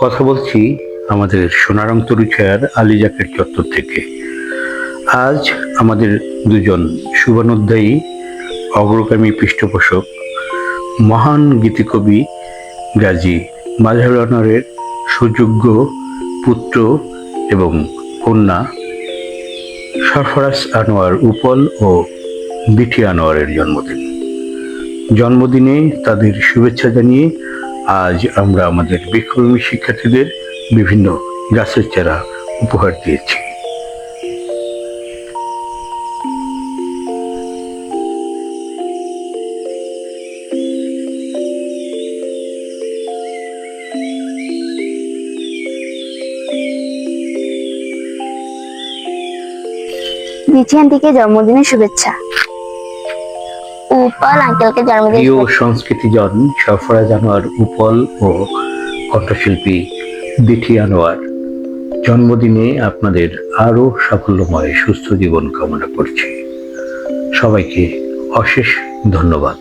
কথা বলছি আমাদের সোনারং তরুছায়ার আলিজাকের চত্বর থেকে। আজ আমাদের দুজন শুভানুধ্যায়ী অগ্রগামী পৃষ্ঠপোষক, মহান গীতিকবি গাজী মাঝারুল আনোয়ারের সুযোগ্য পুত্র এবং কন্যা সরফরাজ আনোয়ার উপল ও বিটি আনোয়ারের জন্মদিন। জন্মদিনে তাদের শুভেচ্ছা জানিয়ে আজ আমরা আমাদের বৃক্ষভূমি শিক্ষার্থীদের বিভিন্ন গাছের চারা উপহার দিয়েছি। নিচিয়ান থেকে জন্মদিনের শুভেচ্ছা। উপাল, আঙ্কেলকে জন্মদিন প্রিয় সংস্কৃতিজন সরফরাজ আনোয়ার উপল ও কণ্ঠশিল্পী আনোয়ার, জন্মদিনে আপনাদের আরও সাফল্যময় সুস্থ জীবন কামনা করছি। সবাইকে অশেষ ধন্যবাদ।